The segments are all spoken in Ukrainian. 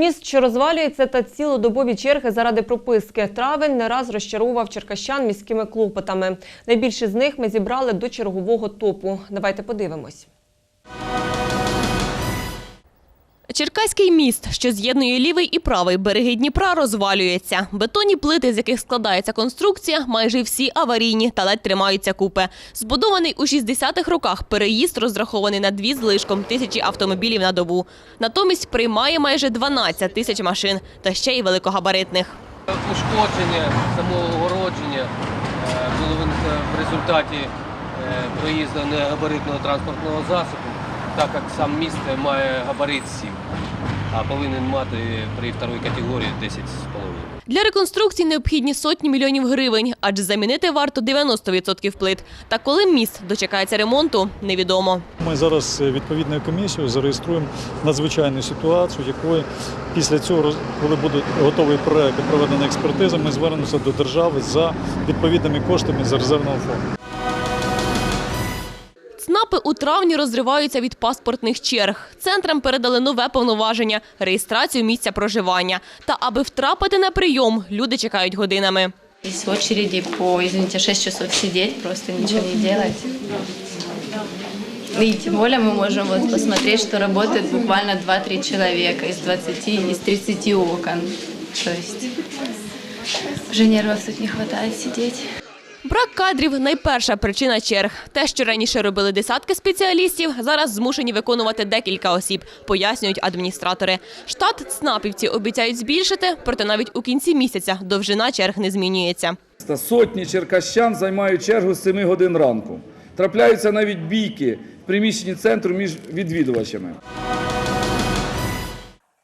Міст, що розвалюється, та цілодобові черги заради прописки. Травень не раз розчарував черкащан міськими клопотами. Найбільше з них ми зібрали до чергового топу. Давайте подивимось. Черкаський міст, що з'єднує лівий і правий береги Дніпра, розвалюється. Бетонні плити, з яких складається конструкція, майже всі аварійні та ледь тримаються купи. Збудований у 60-х роках переїзд розрахований на дві з лишком тисячі автомобілів на добу. Натомість приймає майже 12 тисяч машин та ще й великогабаритних. Ушкодження самого огородження е, було в результаті е, проїзду негабаритного транспортного засобу, так як сам міст має габарит 7, а повинен мати при вторій категорії 10,5. Для реконструкції необхідні сотні мільйонів гривень, адже замінити варто 90% плит. Та коли міст дочекається ремонту, невідомо. Ми зараз е, відповідною комісією зареєструємо надзвичайну ситуацію, якої після цього, коли буде готовий проект і проведена експертиза, ми звернемося до держави за відповідними коштами з резервного фонду. ЦНАПи у травні розриваються від паспортних черг. Центрам передали нове повноваження – реєстрацію місця проживання. Та аби втрапити на прийом, люди чекають годинами. Здесь в очереди по, извините, 6 часов сидеть, просто ничего не делать. И тем более мы можем вот посмотреть, буквально 2-3 человека из 20, из 30 окон. То есть уже тут не хватает сидеть. Брак кадрів – найперша причина черг. Те, що раніше робили десятки спеціалістів, зараз змушені виконувати декілька осіб, пояснюють адміністратори. Штат ЦНАПівці обіцяють збільшити, проте навіть у кінці місяця довжина черг не змінюється. Сотні черкащан займають чергу з 7 годин ранку. Трапляються навіть бійки в приміщенні центру між відвідувачами.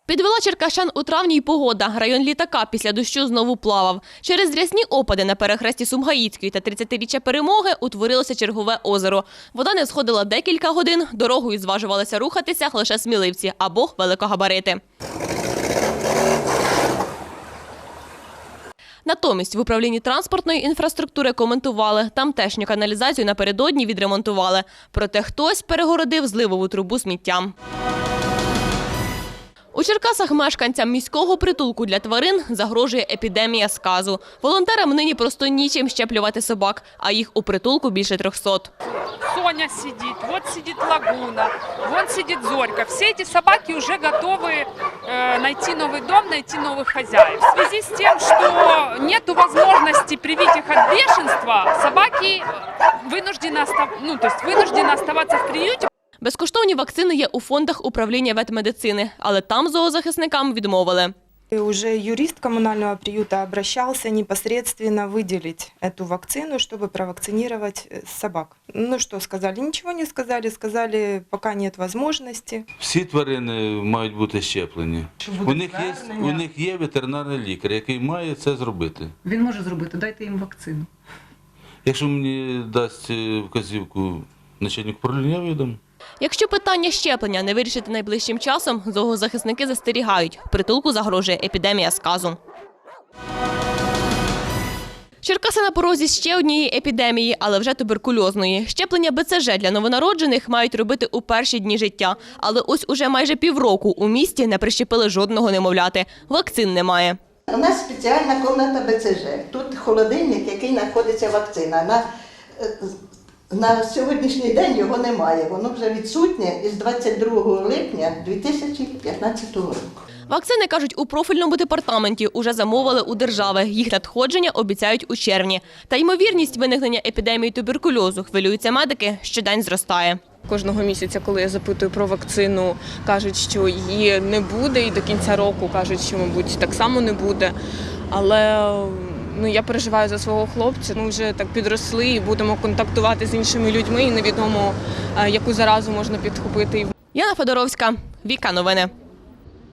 Підвела черкащан у травні й погода. Район літака після дощу знову плавав. Через рясні опади на перехресті Сумгаїцької та 30-річчя перемоги утворилося чергове озеро. Вода не сходила декілька годин, дорогою зважувалися рухатися лише сміливці або великогабарити. Натомість в управлінні транспортної інфраструктури коментували, тамтешню каналізацію напередодні відремонтували. Проте хтось перегородив зливову трубу сміттям. У Черкасах мешканцям міського притулку для тварин загрожує епідемія сказу. Волонтерам нині просто нічим щеплювати собак, а їх у притулку більше 300. Соня сидит, вот сидит Лагуна, вон сидит Зорька. Все эти собаки уже готовы э, найти новый дом, найти новых хозяев. В связи с тем, что нет возможности привить их от бешенства, собаки э, вынуждены, остав... ну, то есть вынуждены оставаться в приюте, Безкоштовні вакцини є у фондах управління ветмедицини, але там зоозахисникам відмовили. И уже юрист коммунального приюта обращался непосредственно выделить эту вакцину, чтобы провакцинировать э, собак. Ну что сказали? Ничего не сказали. Сказали, пока нет возможности. Всі тварини мають бути щеплені. У них, є, у них є ветеринарний лікар, який має це зробити. Він може зробити, дайте їм вакцину. Якщо мені дасть е, вказівку начальник управління, я видам. Якщо питання щеплення не вирішити найближчим часом, зоозахисники застерігають, притулку загрожує епідемія сказу. Черкаси на порозі ще однієї епідемії, але вже туберкульозної. Щеплення БЦЖ для новонароджених мають робити у перші дні життя. Але ось уже майже півроку у місті не прищепили жодного немовляти. Вакцин немає. У нас спеціальна кімната БЦЖ. Тут холодильник, який знаходиться вакцина. На, е, на сьогоднішній день його немає. Воно вже відсутнє із 22 липня 2015 року. Вакцини, кажуть, у профільному департаменті уже замовили у держави. Їх надходження обіцяють у червні. Та ймовірність виникнення епідемії туберкульозу, хвилюються медики, щодень зростає. Кожного місяця, коли я запитую про вакцину, кажуть, що її не буде, і до кінця року кажуть, що, мабуть, так само не буде. Але ну, я переживаю за свого хлопця. Ми вже так підросли і будемо контактувати з іншими людьми, і невідомо, е, яку заразу можна підхопити. Яна Федоровська, Віка Новини.